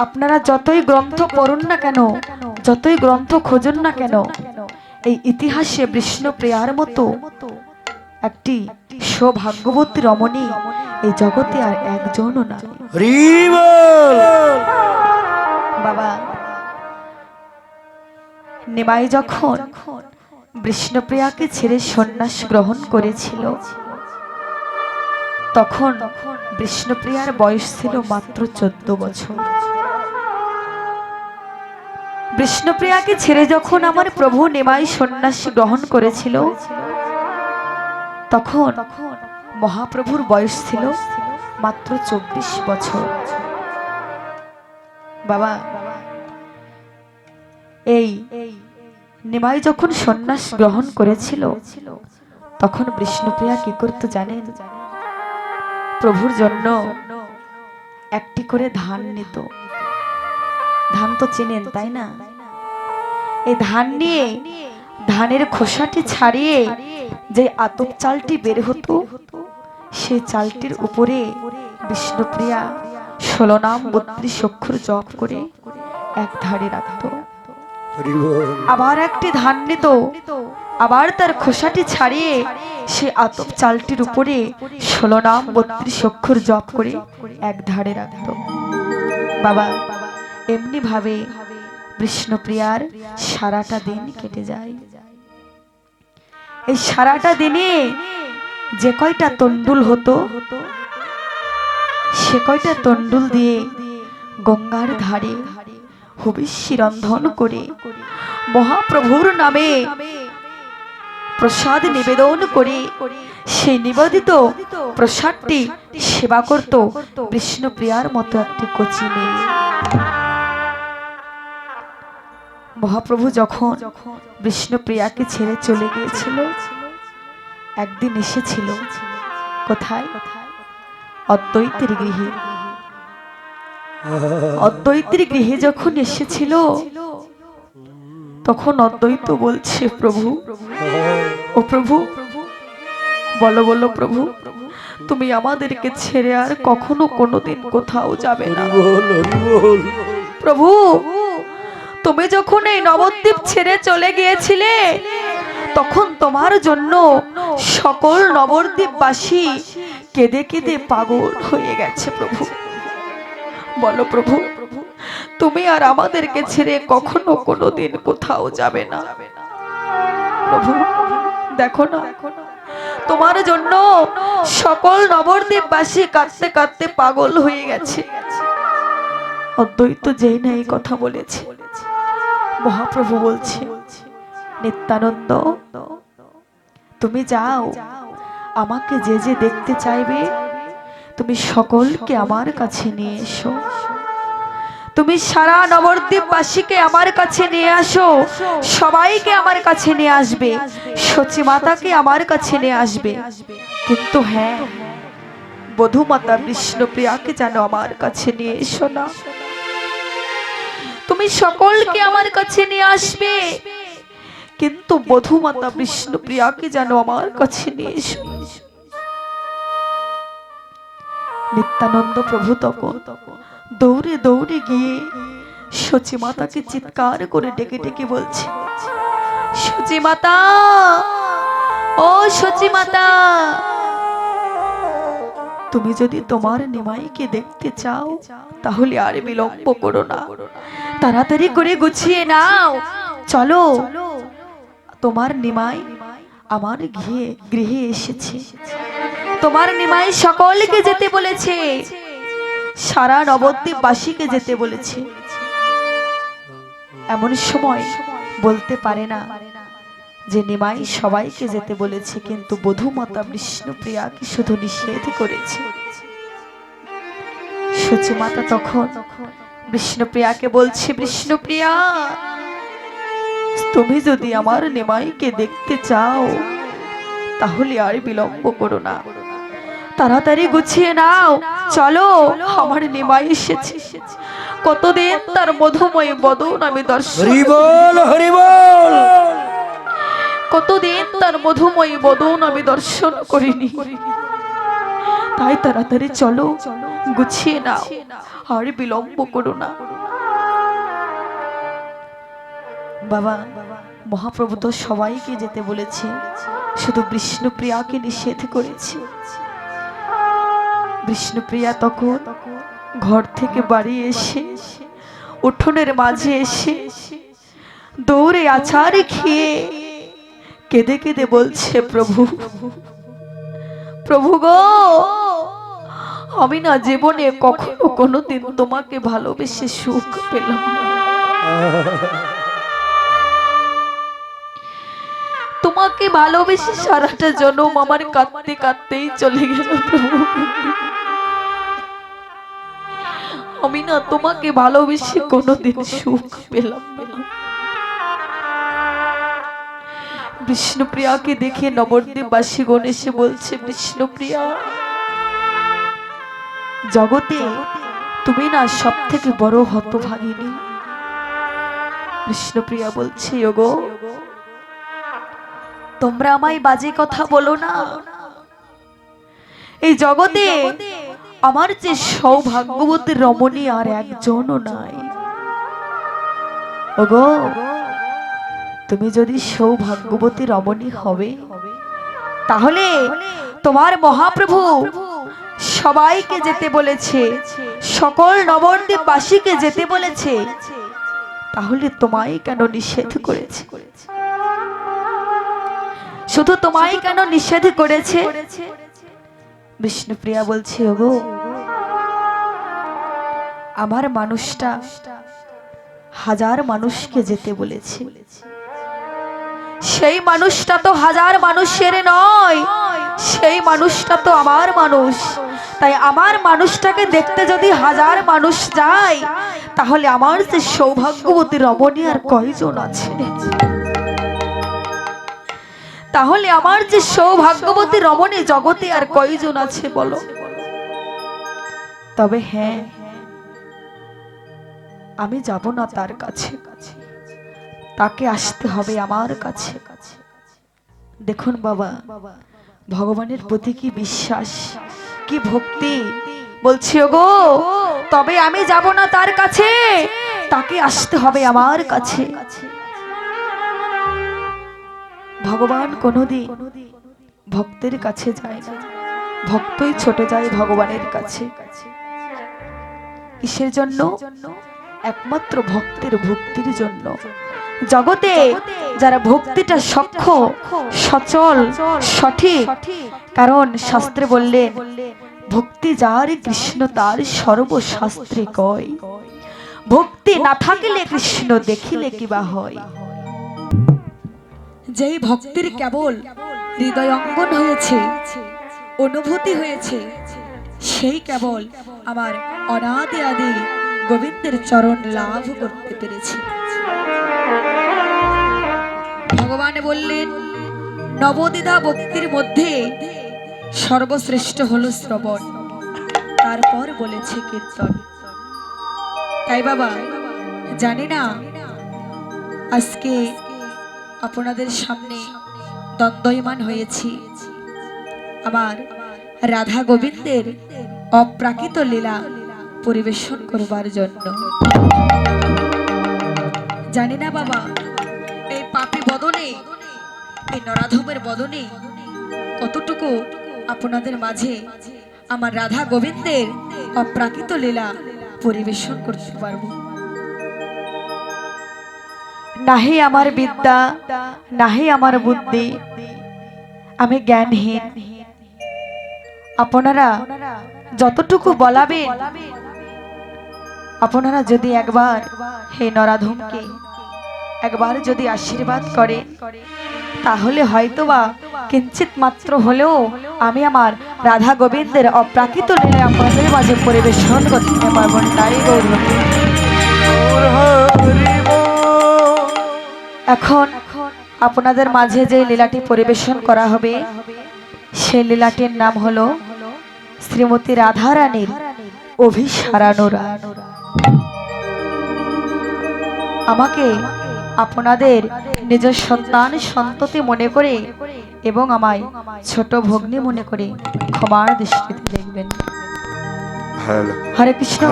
আপনারা যতই গ্রন্থ পড়ুন না কেন যতই গ্রন্থ খোঁজুন না কেন এই ইতিহাসে বিষ্ণুপ্রিয়ার মতো একটি সৌভাগ্যবতী রমণী এই জগতে আর একজনও না বাবা নিমাই যখন বিষ্ণুপ্রিয়াকে ছেড়ে সন্ন্যাস গ্রহণ করেছিল তখন বিষ্ণুপ্রিয়ার বয়স ছিল মাত্র চোদ্দ বছর। বিষ্ণুপ্রিয়াকে ছেড়ে যখন আমার প্রভু নেমাই সন্ন্যাস গ্রহণ করেছিল, তখন মহাপ্রভুর বয়স ছিল মাত্র চব্বিশ বছর। বাবা, এই নিমাই যখন সন্ন্যাস গ্রহণ করেছিল, তখন বিষ্ণুপ্রিয়া কি করতো জানেন? প্রভুর জন্য একটি করে ধান নিত। ধান তো চেনেন, তাই না? এই ধান নিয়ে, ধানের খোসাটি ছাড়িয়ে যে আতপ চালটি বের হতো সেই চালটির উপরে বিষ্ণুপ্রিয়া ষোলো নাম বত্রিশ অক্ষর জপ করে এক ধারে রাখতো। আবার একটি ধান নিত, আবার তার খোসাটি ছাড়িয়ে সে আতপ চালটির উপরে ষোলো নাম বত্রিশ অক্ষর জপ করে এক ধারে রাখত। বাবা এমনি ভাবে বিষ্ণুপ্রিয়ার সারাটা দিন কেটে যায়। এই সারাটা দিনে যে কয়টা তন্ডুল হতো সে কয়টা তন্ডুল দিয়ে গঙ্গার ধারে হবিষ্যি রন্ধন করে মহাপ্রভুর নামে প্রসাদ নিবেদন করে সেই নিবেদিত প্রসাদটি সেবা করত বিষ্ণুপ্রিয়ার মতো একটি কচি মেয়ে। মহাপ্রভু যখন বিষ্ণুপ্রিয়াকে ছেড়ে চলে গিয়েছিল একদিন এসেছিল। কোথায়? অদ্বৈতের গৃহে। অদ্বৈতের গৃহে যখন এসেছিল তখন অদ্বৈত বলছে প্রভু ও প্রভু বলো বলো প্রভু তুমি আমাদেরকে ছেড়ে আর কখনো কোনোদিন কোথাও যাবে না। প্রভু তুমি যখন এই নবদ্বীপ ছেড়ে চলে গিয়েছিলে, তখন তোমার জন্য সকল নবদ্বীপবাসী কেঁদে কেঁদে পাগল হয়ে গেছে প্রভু। বলো প্রভু, তুমি আর আমাদেরকে ছেড়ে কখনো কোনো দিন কোথাও যাবে না। প্রভু, দেখো না, তোমার জন্য সকল নবদ্বীপবাসী কাঁদতে কাঁদতে পাগল হয়ে গেছে। অদ্বৈত যেই না এই কথা বলেছে। মহাপ্রভু বলছে, নিত্যানন্দ, তুমি যাও, আমাকে যে যে দেখতে চাইবে, তুমি সকলকে আমার কাছে নিয়ে এসো। তুমি সারা নবদ্বীপবাসীকে আমার কাছে নিয়ে আসো, সবাইকে আমার কাছে নিয়ে আসবে সচি মাতাকে আমার কাছে নিয়ে আসবে। কিন্তু হ্যাঁ বধুমাতা বিষ্ণুপ্রিয়াকে যেন আমার কাছে নিয়ে এসো না। তুমি সকলকে আমার কাছে নিয়ে আসবে। কিন্তু বধুমাতা বিষ্ণুপ্রিয়াকে যেন আমার কাছে নিয়ে এসো। নিত্যানন্দ প্রভু তখন দৌড়ে দৌড়ে গিয়ে সচি মাতাকে চিৎকার করে ডেকে ডেকে বলছে সচি মাতা ও সচি মাতা তুমি যদি তোমার নিমাইকে দেখতে চাও, তাহলে আর বিলম্ব করো না। তাড়াতাড়ি করে গুছিয়ে নাও। চলো। তোমার নিমাই আমার গৃহে গৃহে এসেছে। তোমার নিমাই সকলকে যেতে বলেছে। সারা নবদ্বীপবাসীকে যেতে বলেছে। এমন সময় বলতে পারে না যে নিমাই সবাইকে যেতে বলেছে, কিন্তু বধুমাতা বিষ্ণুপ্রিয়াকে শুধু নিষেধ করেছে। সচিমাতা তখন বিষ্ণুপ্রিয়াকে বলছি বিষ্ণুপ্রিয়া তুমি যদি আমার নিমাইকে দেখতে চাও তাহলে আর বিলম্ব করো না। তাড়াতাড়ি গুছিয়ে নাও। চলো আমার নিমাই এসেছে। কতদিন তার মধুময় বদন আমি দর্শন কতদিন তার মধুময় বদন আমি দর্শন করিনি। তাই তাড়াতাড়ি চলো। গুছিয়ে নাও আর বিলম্ব করো না। বাবা মহাপ্রভু তো সবাইকে যেতে বলেছে। শুধু বিষ্ণুপ্রিয়াকে নিষেধ করেছে। বিষ্ণুপ্রিয়া তখন ঘর থেকে বাড়ি এসে উঠোনের মাঝে এসে দৌড়ে আচার খেয়ে কেঁদে কেঁদে বলছে প্রভু প্রভু গো আমি না জীবনে কখনো কোনোদিন তোমাকে ভালোবেসে সুখ পেলাম। তোমাকে ভালোবেসে সারাটা জনম আমার কাঁদতে কাঁদতেই চলে গেল আমি না তোমাকে ভালোবেসে কোনোদিন সুখ পেলাম বিষ্ণুপ্রিয়াকে দেখে নবদ্বীপ বাসীগণ এসে বলছে, বিষ্ণুপ্রিয়া জগতে তুমি না সব থেকে বড় হতভাগিনী। বিষ্ণুপ্রিয়া বলছে, ওগো, তোমরা আমায় বাজে কথা বলো না। এই জগতে আমার যে সৌভাগ্যবতী রমণী আর একজনও নাই। ওগো, তুমি যদি সৌভাগ্যবতী রমণী হবে, তাহলে তোমার মহাপ্রভু সবাইকে যেতে বলেছে। সকল নবদ্বীপবাসীকে যেতে বলেছে। তাহলে তোমায় কেন নিষেধ করেছে? শুধু তোমায় কেন নিষেধ করেছে? বিষ্ণুপ্রিয়া বলছে ওগো আমার মানুষটা হাজার মানুষকে যেতে বলেছে। সেই মানুষটা তো হাজার মানুষের নয়। সেই মানুষটা তো আমার মানুষ। তাই আমার মানুষটাকে দেখতে যদি হাজার মানুষ যায়, তাহলে আমার যে সৌভাগ্যবতী রমণী আর কয়জন আছে? তাহলে আমার যে সৌভাগ্যবতী রমণী জগতে আর কয়জন আছে বলো? তবে হ্যাঁ আমি যাব না তার কাছে। তাকে আসতে হবে আমার কাছে। দেখুন বাবা, ভগবানের প্রতি কি বিশ্বাস? কি ভক্তি? বলছি গো তবে আমি যাব না তার কাছে। তাকে আসতে হবে আমার কাছে। ভগবান কোনোদিন ভক্তের কাছে যায় না। ভক্তই ছুটে যায় ভগবানের কাছে। কিসের জন্য? একমাত্র ভক্তের ভক্তির জন্য। জগতে যারা ভক্তিটা সক্ষ, সচল, সঠিক, কারণ শাস্ত্রে বললেন, ভক্তি যার কৃষ্ণ তার সর্বশাস্ত্রে কয়। ভক্তি না থাকিলে কৃষ্ণ দেখিলে কিবা হয়? যেই ভক্তির কেবল হৃদয় অঙ্গন হয়েছে, অনুভূতি হয়েছে, সেই কেবল আমার অনাদি আদি গোবিন্দের চরণ লাভ করতে পেরেছে। ভগবান বললেন নবদিদা ভক্তির মধ্যে সর্বশ্রেষ্ঠ হল শ্রবণ। তারপর বলেছে কীর্তন। তাই বাবা, জানি না, আজকে আপনাদের সামনে দ্বন্দ্বয়মান হয়েছি। আমার রাধা গোবিন্দের অপ্রাকৃত লীলা পরিবেশন করবার জন্য। জানি না বাবা বদনে এই নরাধমের বদনে, কতটুকু আপনাদের মাঝে আমার রাধা গোবিন্দের অপ্রাকৃত লীলা পরিবেশন করতে পারব? নাহি আমার বিদ্যা, নাহি আমার বুদ্ধি, আমি জ্ঞানহীন। আপনারা যতটুকু বলাবেন, আপনারা যদি একবার হে নরাধমকে একবার যদি আশীর্বাদ করে, তাহলে হয়তোবা কিঞ্চিত মাত্র হলেও আমি আমার রাধা গোবিন্দের অপ্রাকৃত লীলা আপনাদের মাঝে পরিবেশন করতে পারব তাই। এখন আপনাদের মাঝে যে লীলাটি পরিবেশন করা হবে, সেই লীলাটির নাম হলো শ্রীমতী রাধা রাধারানীর অভিসারানোরা আমাকে আপনাদের নিজের সন্তান সন্ততি মনে করে এবং আমায় ছোট ভগ্নি মনে করে ক্ষমার দৃষ্টিতে দেখবেন। হরে কৃষ্ণ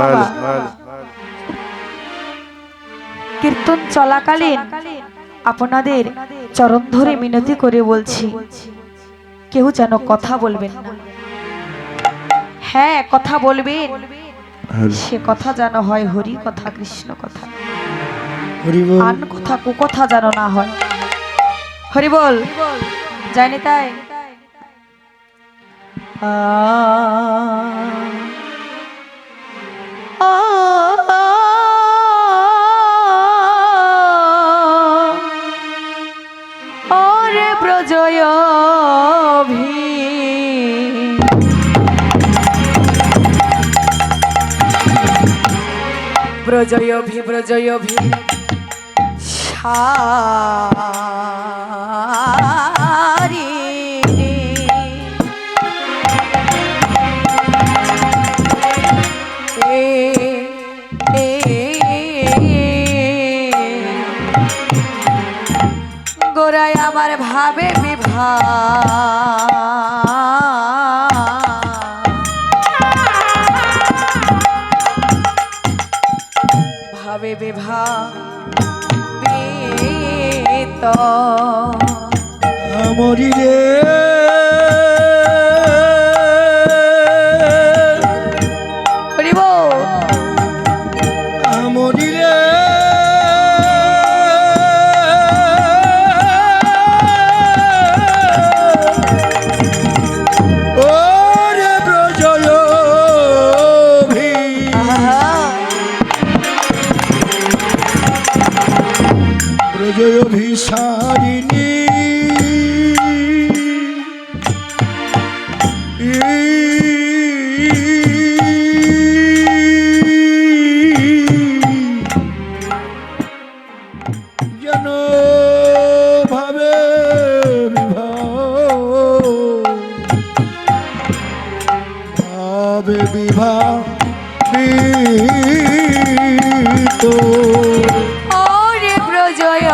কীর্তন চলাকালীন আপনাদের চরণ ধরে মিনতি করে বলছি কেউ যেন কথা বলবেন না। হ্যাঁ কথা বলবেন। সে কথা যেন হয় হরি কথা কৃষ্ণ কথা। আন কথা কুকথা যেন না হয়। হরি বল। যায়নি তাই? ওরে প্রজয় ভি ব্রজয় ভি ব্রজয় ভি গোড়ায় আমার ভাবে বিভা। ভাবে বিভা। আমরি রে। যেন ভাবে ভাবে বিবাহ তো ওরে প্রজয়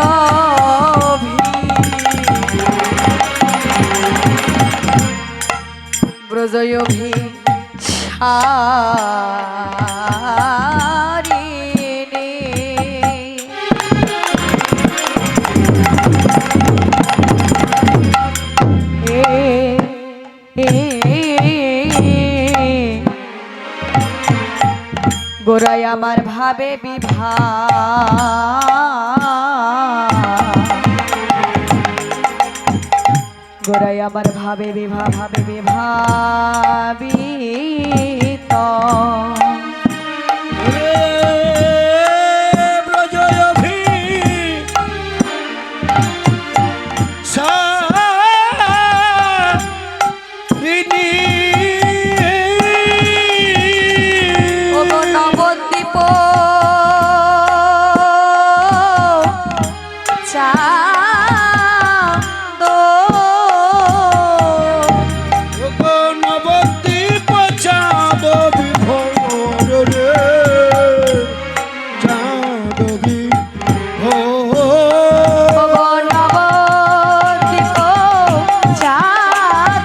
ব্রজয় ভি সারিণী গোড়াই আমার ভাবে বিভা। গোড়াই আমার ভাবে বিভা ভাবে বিভাবিত।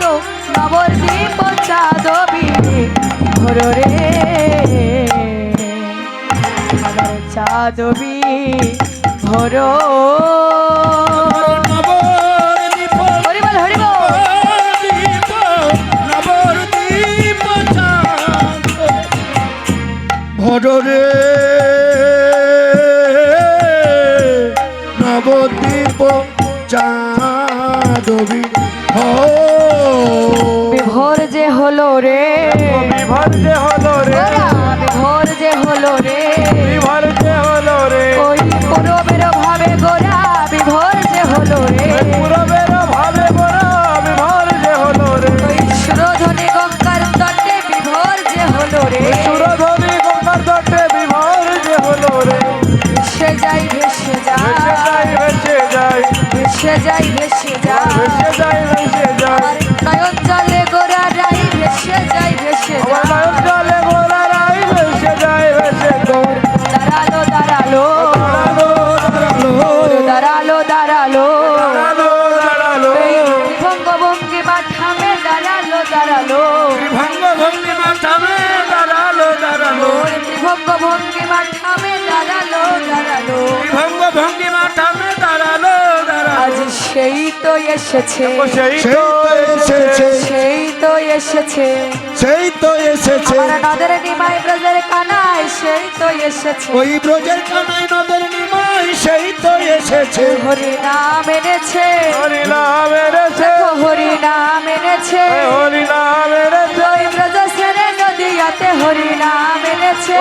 চাঁদ, নবদ্বীপ চাঁদ বিবি ভোর। আমার চাঁদবি ভোর নবদ্বীপ নবদ্বীপ চাঁদ এসেছে। সেই তো এসেছে। সেই তো এসেছে। নদের নিমাই ব্রজের কানাই সেই তো এসেছে। ওই ব্রজের কানাই নদের নিমাই সেই তো এসেছে। হরি নাম এনেছে। হরি নাম এনেছে। হরি নাম এনেছে। হরি নাম এনেছে। নদীয়াতে হরি নাম এনেছে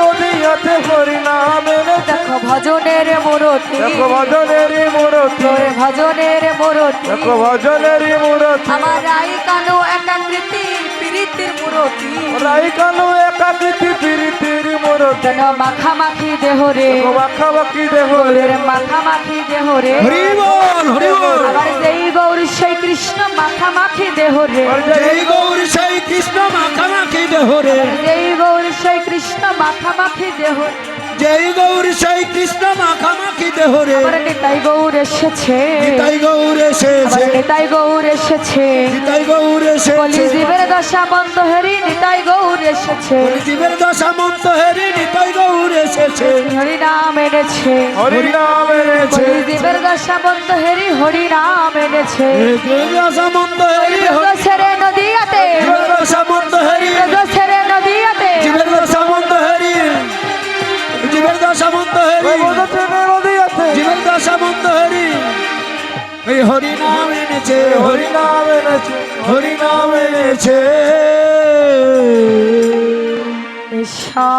নদীয়াতে হরি নাম এনেছে। দেখো ভজনের মূরতি। দেখো ভজনের মূরতি। ভজনের মূরতি। দেখো ভজনের মূরতি। আমার রাই কানু একাকৃতি প্রীতির মূরতি। রাই কানু একাকৃতি প্রীতির মূরতি মাখামাখি দেহ রে। মাখামাখি দেহ রে। মাখামাখি দেহ রে। হরি বল হরি বল। আমার যেই গৌর সেই কৃষ্ণ মাখামাখি দেহ রে। জয় গৌর সেই কৃষ্ণ মাখামাখি দেহ রে। যেই গৌর সেই কৃষ্ণ মাখামাখি দেহ রে। জয় গৌর সেই কৃষ্ণ মাখামাখি দেহ রে নিতাই গৌর এসেছে। নিতাই গৌর এসেছে। নিতাই গৌর এসেছে। নিতাই গৌর কলি এসেছে। জীবের দশা বন্ধ হেরি নিতাই গৌর এসেছে। জীবের দশা মন্ত হেরি নিতাই গৌর এসেছে। হরি নাম এনেছে। হরি নাম এনেছে। কলি জীবের দশা বন্ধ হেরি হরি নাম এনেছে। জীবের দশা মন্ত হেরি নদীয়াতে। জীবের দশা মন্ত হেরি জীবের দশা মন্ত হেরি মন্ত হেরি এই হরি নাম এনেছে হরি। হরি নাম এনেছে হরি নাম এনেছে। ঈশা